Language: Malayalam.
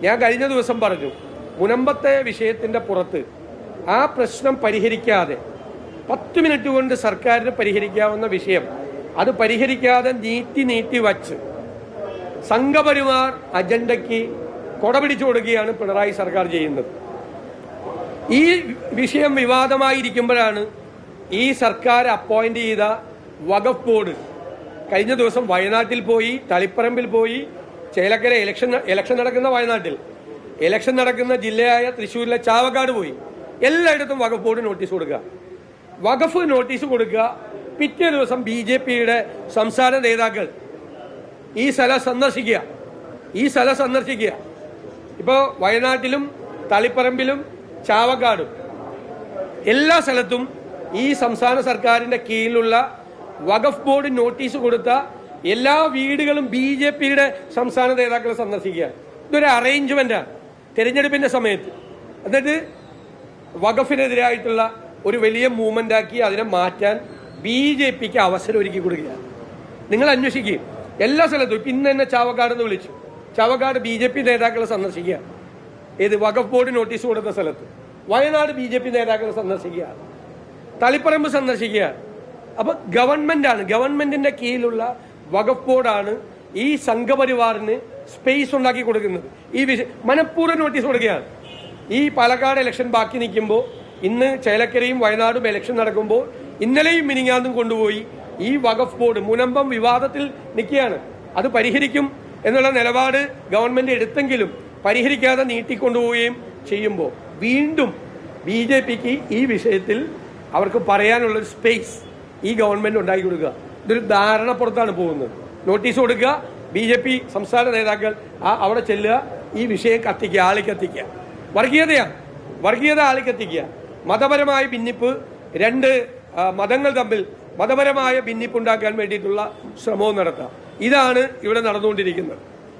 ഞാൻ കഴിഞ്ഞ ദിവസം പറഞ്ഞു മുനമ്പത്തെ വിഷയത്തിന്റെ പുറത്ത് ആ പ്രശ്നം പരിഹരിക്കാതെ പത്ത് മിനിറ്റ് കൊണ്ട് സർക്കാരിന് പരിഹരിക്കാവുന്ന വിഷയം അത് പരിഹരിക്കാതെ നീട്ടി നീട്ടി വച്ച് സംഘപരിവാർ അജണ്ടയ്ക്ക് കൊടപിടിച്ചു കൊടുക്കുകയാണ് പിണറായി സർക്കാർ ചെയ്യുന്നത്. ഈ വിഷയം വിവാദമായിരിക്കുമ്പോഴാണ് ഈ സർക്കാർ അപ്പോയിന്റ് ചെയ്ത വകഫ് ബോർഡ് കഴിഞ്ഞ ദിവസം വയനാട്ടിൽ പോയി തളിപ്പറമ്പിൽ പോയി ചേലക്കര ഇലക്ഷൻ ഇലക്ഷൻ നടക്കുന്ന വയനാട്ടിൽ. ഇലക്ഷൻ നടക്കുന്ന ജില്ലയായ തൃശ്ശൂരിലെ ചാവക്കാട് പോയി. എല്ലായിടത്തും ബോർഡ് നോട്ടീസ് കൊടുക്കുക. വഖഫ് നോട്ടീസ് കൊടുക്കുക. പിറ്റേ ദിവസം ബി ജെ പിയുടെ സംസ്ഥാന നേതാക്കൾ ഈ സ്ഥലം സന്ദർശിക്കുക. ഈ സ്ഥലം സന്ദർശിക്കുക. ഇപ്പോൾ വയനാട്ടിലും തളിപ്പറമ്പിലും ചാവക്കാടും എല്ലാ സ്ഥലത്തും ഈ സംസ്ഥാന സർക്കാരിന്റെ കീഴിലുള്ള വഖഫ് ബോർഡ് നോട്ടീസ് കൊടുത്ത എല്ലാ വീടുകളും ബി ജെ പിയുടെ സംസ്ഥാന നേതാക്കളെ സന്ദർശിക്കുക. ഇതൊരു അറേഞ്ച്മെന്റാണ് തിരഞ്ഞെടുപ്പിന്റെ സമയത്ത്. എന്നിട്ട് വഖഫിനെതിരായിട്ടുള്ള ഒരു വലിയ മൂവ്മെന്റ് ആക്കി അതിനെ മാറ്റാൻ ബി ജെ പിക്ക് അവസരം ഒരുക്കി കൊടുക്കുകയാണ്. നിങ്ങൾ അന്വേഷിക്കുകയും എല്ലാ സ്ഥലത്തും ഇന്ന് തന്നെ ചാവക്കാട് എന്ന് വിളിച്ചു. ചാവക്കാട് ബി ജെ പി നേതാക്കളെ സന്ദർശിക്കുക. ഏത് വഖഫ് ബോർഡ് നോട്ടീസ് കൊടുത്ത സ്ഥലത്ത്. വയനാട് ബി ജെ പി നേതാക്കളെ സന്ദർശിക്കുക. തളിപ്പറമ്പ് സന്ദർശിക്കുക. അപ്പൊ ആണ് ഗവൺമെന്റിന്റെ കീഴിലുള്ള വഖഫ് ബോർഡാണ് ഈ സംഘപരിവാറിന് സ്പേസ് ഉണ്ടാക്കി കൊടുക്കുന്നത്. ഈ വിഷയം മനഃപൂർവം നോട്ടീസ് കൊടുക്കുകയാണ്. ഈ പാലക്കാട് ഇലക്ഷൻ ബാക്കി നിൽക്കുമ്പോൾ ഇന്ന് ചേലക്കരയും വയനാടും ഇലക്ഷൻ നടക്കുമ്പോൾ ഇന്നലെയും മിനിങ്ങാന്നും കൊണ്ടുപോയി ഈ വഖഫ് ബോർഡ് മുനമ്പം വിവാദത്തിൽ നിൽക്കുകയാണ്. അത് പരിഹരിക്കും എന്നുള്ള നിലപാട് ഗവൺമെന്റ് എടുത്തെങ്കിലും പരിഹരിക്കാതെ നീട്ടിക്കൊണ്ടുപോവുകയും ചെയ്യുമ്പോൾ വീണ്ടും ബി ജെ പിക്ക് ഈ വിഷയത്തിൽ അവർക്ക് പറയാനുള്ളൊരു സ്പേസ് ഈ ഗവൺമെന്റ് ഉണ്ടാക്കി കൊടുക്കുക. ഇതൊരു ധാരണപ്പുറത്താണ് പോകുന്നത്. നോട്ടീസ് കൊടുക്കുക. ബി ജെ പി സംസ്ഥാന നേതാക്കൾ ആ അവിടെ ചെല്ലുക. ഈ വിഷയം കത്തിക്കുക ആളി കത്തിക്കുക വർഗീയതയാണ് വർഗീയത ആളി കത്തിക്കുക മതപരമായ ഭിന്നിപ്പ് രണ്ട് മതങ്ങൾ തമ്മിൽ മതപരമായ ഭിന്നിപ്പുണ്ടാക്കാൻ വേണ്ടിയിട്ടുള്ള ശ്രമവും നടത്തുക ഇതാണ് ഇവിടെ നടന്നുകൊണ്ടിരിക്കുന്നത്.